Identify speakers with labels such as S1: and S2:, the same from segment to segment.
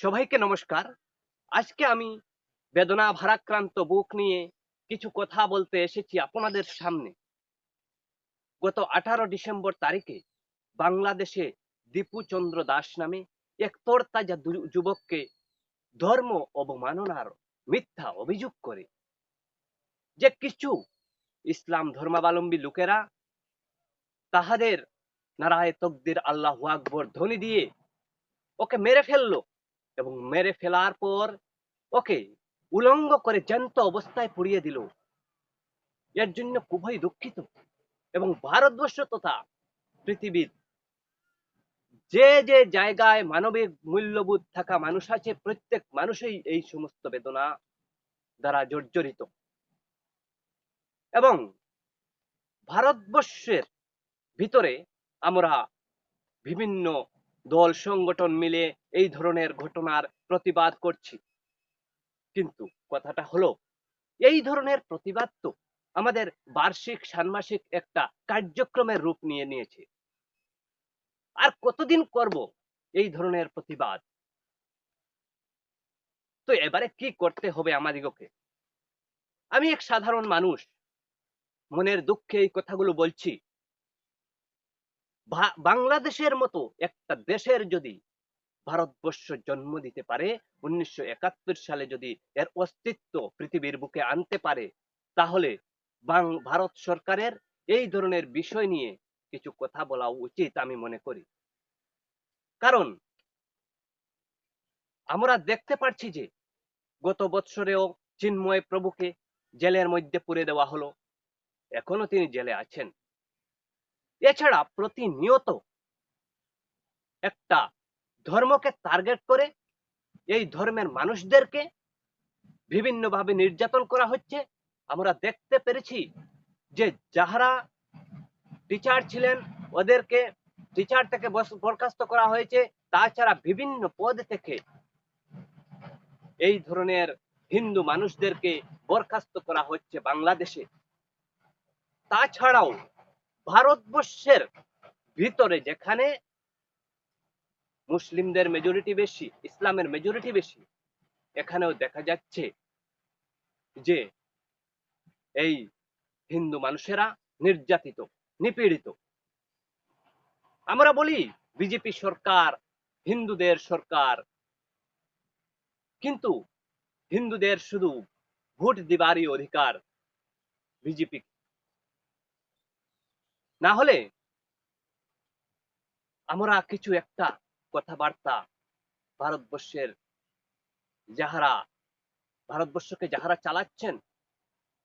S1: সবাইকে নমস্কার। আজকে আমি বেদনা ভারাক্রান্ত বুক নিয়ে কিছু কথা বলতে এসেছি আপনাদের সামনে। গত আঠারো ডিসেম্বর তারিখে বাংলাদেশে দীপু চন্দ্র দাস নামে এক তরতাজা যুবককে ধর্ম অবমাননার মিথ্যা অভিযোগ করে যে কিছু ইসলাম ধর্মাবলম্বী লোকেরা তাহাদের নারায় তকদির আল্লাহ আকবর ধ্বনি দিয়ে ওকে মেরে ফেলল। এবং মেরে ফেলার পর ওকে উলঙ্গ করে জ্যান্ত অবস্থায় পুড়িয়ে দিল। এর জন্য খুবই দুঃখিত এবং ভারতবর্ষ তথা পৃথিবীর যে যে জায়গায় মানবিক মূল্যবোধ থাকা মানুষ আছে, প্রত্যেক মানুষই এই সমস্ত বেদনা দ্বারা জর্জরিত। এবং ভারতবর্ষের ভিতরে আমরা বিভিন্ন দল সংগঠন মিলে এই ধরনের ঘটনার প্রতিবাদ করছি। কিন্তু কথাটা হলো, এই ধরনের প্রতিবাদ তো আমাদের বার্ষিক, ষান্মাসিক একটা কার্যক্রমের রূপ নিয়ে নিয়েছে। আর কতদিন করব এই ধরনের প্রতিবাদ? তো এবারে কি করতে হবে আমাদিগকে? আমি এক সাধারণ মানুষ। মনের দুঃখে এই কথাগুলো বলছি। বাংলাদেশের মতো একটা দেশের যদি ভারতবর্ষ জন্ম দিতে পারে, উনিশশো একাত্তর সালে যদি এর অস্তিত্ব পৃথিবীর বুকে আনতে পারে, তাহলে ভারত সরকারের এই ধরনের বিষয় নিয়ে কিছু কথা বলা উচিত আমি মনে করি। কারণ আমরা দেখতে পাচ্ছি যে গত বৎসরেও চিন্ময় প্রভুকে জেলের মধ্যে পুরে দেওয়া হলো। এখনও তিনি জেলে আছেন। এছাড়া প্রতিনিয়ত একটা ধর্মকে টার্গেট করে এই ধর্মের মানুষদেরকে বিভিন্নভাবে নির্যাতন করা হচ্ছে। আমরা দেখতে পেরেছি যে যাহারা টিচার ছিলেন, ওদেরকে টিচার থেকে বরখাস্ত করা হয়েছে। তাছাড়া বিভিন্ন পদ থেকে এই ধরনের হিন্দু মানুষদেরকে বরখাস্ত করা হচ্ছে বাংলাদেশে। তাছাড়াও ভারতবর্ষের ভিতরে যেখানে মুসলিমদের মেজরিটি বেশি, ইসলামের মেজরিটি বেশি, এখানেও দেখা যাচ্ছে যে এই হিন্দু মানুষেরা নির্যাতিত, নিপীড়িত। আমরা বলি বিজেপি সরকার, হিন্দুদের সরকার। কিন্তু হিন্দুদের শুধু ভোট দিবারই অধিকার বিজেপি না হলে আমরা কিছু একটা কথাবার্তা ভারতবর্ষের যাহারা, ভারতবর্ষকে যাহারা চালাচ্ছেন,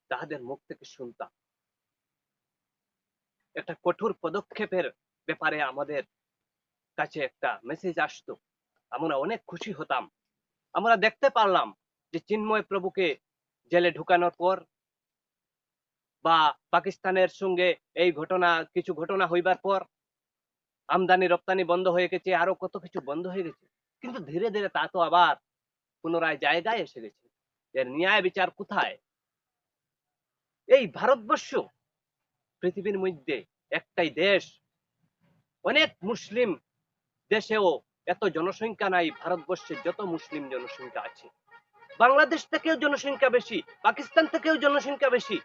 S1: তাহাদের মুখ থেকে শুনতাম। একটা কঠোর পদক্ষেপের ব্যাপারে আমাদের কাছে একটা মেসেজ আসতো। আমরা অনেক খুশি হতাম। আমরা দেখতে পারলাম যে চিন্ময় প্রভুকে জেলে ঢুকানোর পর বা পাকিস্তানের সঙ্গে এই ঘটনা, কিছু ঘটনা হইবার পর আমদানি, রপ্তানি বন্ধ হয়ে গেছে, আরও কত কিছু বন্ধ হয়ে গেছে। কিন্তু ধীরে ধীরে তা তো আবার পুনরায় জায়গায় এসে গেছে এর ন্যায় বিচার কোথায়? এই ভারতবর্ষ পৃথিবীর মধ্যে একটাই দেশ। অনেক মুসলিম দেশেও এত জনসংখ্যা নাই, ভারতবর্ষে যত মুসলিম জনসংখ্যা আছে। বাংলাদেশ থেকেও জনসংখ্যা বেশি, পাকিস্তান থেকেও জনসংখ্যা বেশি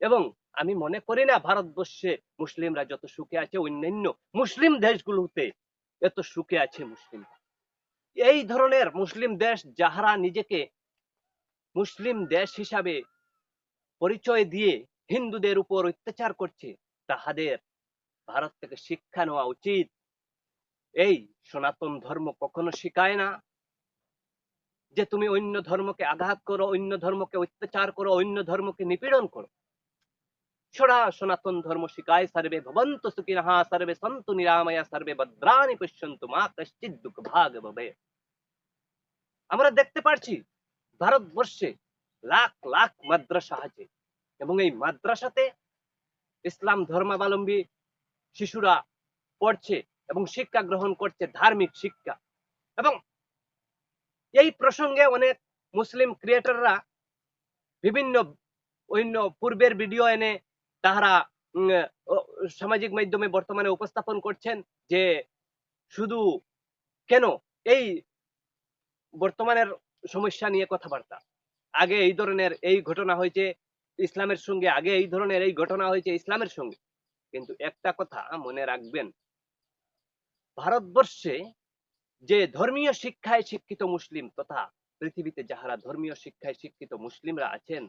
S1: এবং আমি মনে করি না ভারতবর্ষে মুসলিমরা যত সুখে আছে, অন্যান্য মুসলিম দেশগুলোতে এত সুখে আছে মুসলিম এই ধরনের মুসলিম দেশ যাহারা নিজেকে মুসলিম দেশ হিসাবে পরিচয় দিয়ে হিন্দুদের উপর অত্যাচার করছে, তাহাদের ভারত থেকে শিক্ষা নেওয়া উচিত। এই সনাতন ধর্ম কখনো শিখায় না যে তুমি অন্য ধর্মকে আঘাত করো, অন্য ধর্মকে অত্যাচার করো, অন্য ধর্মকে নিপীড়ন করো। সরা সনাতন ধর্ম শিকায় সর্বে ভবন্ত সুখিনহা সর্বে সন্তু নিরাময়া সর্বে ভদ্রাণি পশ্যন্তু মা কশ্চিৎ দুঃখ ভাগ ভবে আমরা দেখতে পাচ্ছি ভারতবর্ষে লাখ লাখ মাদ্রাসা আছে। এবং এই মাদ্রাসাতে ইসলাম ধর্মাবলম্বী শিশুরা পড়ছে এবং শিক্ষা গ্রহণ করছে, ধার্মিক শিক্ষা। এবং এই প্রসঙ্গে অনেক মুসলিম ক্রিয়েটররা বিভিন্ন অন্য পূর্বের ভিডিও এনে তাহারা সামাজিক মাধ্যমে বর্তমানে উপস্থাপন করছেন যে শুধু কেন এই বর্তমানের সমস্যা নিয়ে কথাবার্তা? আগে এই ধরনের এই ঘটনা হয়েছে ইসলামের সঙ্গে, আগে এই ধরনের এই ঘটনা হয়েছে ইসলামের সঙ্গে। কিন্তু একটা কথা মনে রাখবেন, ভারতবর্ষে যে ধর্মীয় শিক্ষায় শিক্ষিত মুসলিম তথা পৃথিবীতে যাহারা ধর্মীয় শিক্ষায় শিক্ষিত মুসলিমরা আছেন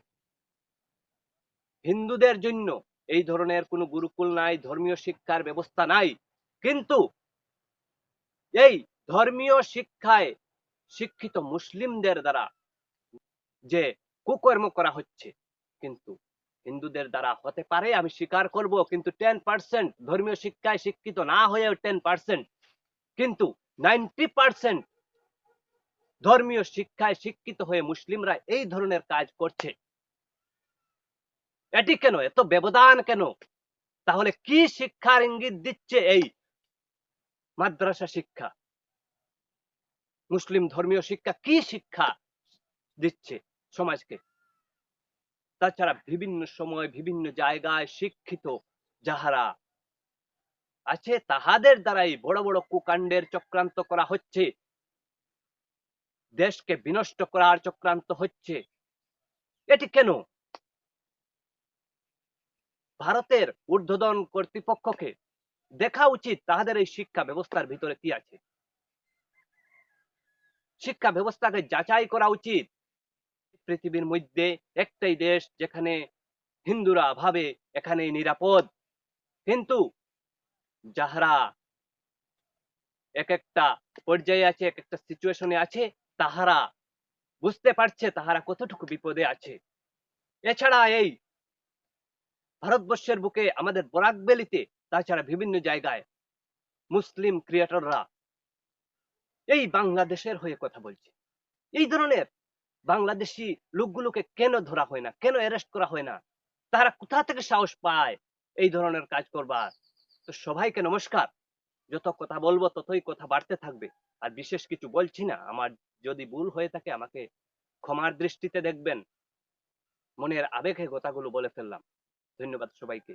S1: হিন্দুদের জন্য এই ধরনের কোনো গুরুকুল নাই, ধর্মীয় শিক্ষার ব্যবস্থা নাই। কিন্তু এই ধর্মীয় শিক্ষায় শিক্ষিত মুসলিমদের দ্বারা যে কুকর্ম করা হচ্ছে, কিন্তু হিন্দুদের দ্বারা হতে পারে, আমি স্বীকার করব, কিন্তু টেন পার্সেন্ট ধর্মীয় শিক্ষায় শিক্ষিত না হয়েও টেন পার্সেন্ট কিন্তু নাইনটি পার্সেন্ট ধর্মীয় শিক্ষায় শিক্ষিত হয়ে মুসলিমরা এই ধরনের কাজ করছে। এটি কেন? এত ব্যবধান কেন? তাহলে কি শিক্ষার ইঙ্গিত দিচ্ছে এই মাদ্রাসা শিক্ষা? মুসলিম ধর্মীয় শিক্ষা কি শিক্ষা দিচ্ছে সমাজকে? তাছাড়া বিভিন্ন সময় বিভিন্ন জায়গায় শিক্ষিত যাহারা আছে, তাহাদের দ্বারাই বড় বড় কুকাণ্ডের চক্রান্ত করা হচ্ছে। দেশকে বিনষ্ট করার চক্রান্ত হচ্ছে। এটি কেন? ভারতের ঊর্ধ্বতন কর্তৃপক্ষকে দেখা উচিত তাহাদের এই শিক্ষা ব্যবস্থার ভিতরে কি আছে। শিক্ষা ব্যবস্থাকে যাচাই করা উচিত। পৃথিবীর মধ্যে একটাই দেশ যেখানে হিন্দুরা ভাবে এখানে নিরাপদ। কিন্তু যাহারা এক একটা পর্যায়ে আছে এক একটা সিচুয়েশনে আছে, তাহারা বুঝতে পারছে তাহারা কতটুকু বিপদে আছে। এছাড়া এই ভারতবর্ষের বুকে আমাদের বরাক বেলিতে, তাছাড়া বিভিন্ন জায়গায় মুসলিম ক্রিয়েটররা এই বাংলাদেশের হয়ে কথা বলছে। এই ধরনের বাংলাদেশি লোকগুলোকে কেন ধরা হয় না? কেন অ্যারেস্ট করা হয় না? তারা কোথা থেকে সাহস পায় এই ধরনের কাজ করবার? তো সবাইকে নমস্কার। যত কথা বলব, ততই কথা বাড়তে থাকবে। আর বিশেষ কিছু বলছি না। আমার যদি ভুল হয়ে থাকে, আমাকে ক্ষমার দৃষ্টিতে দেখবেন। মনের আবেগে কথাগুলো বলে ফেললাম। ধন্যবাদ সবাইকে।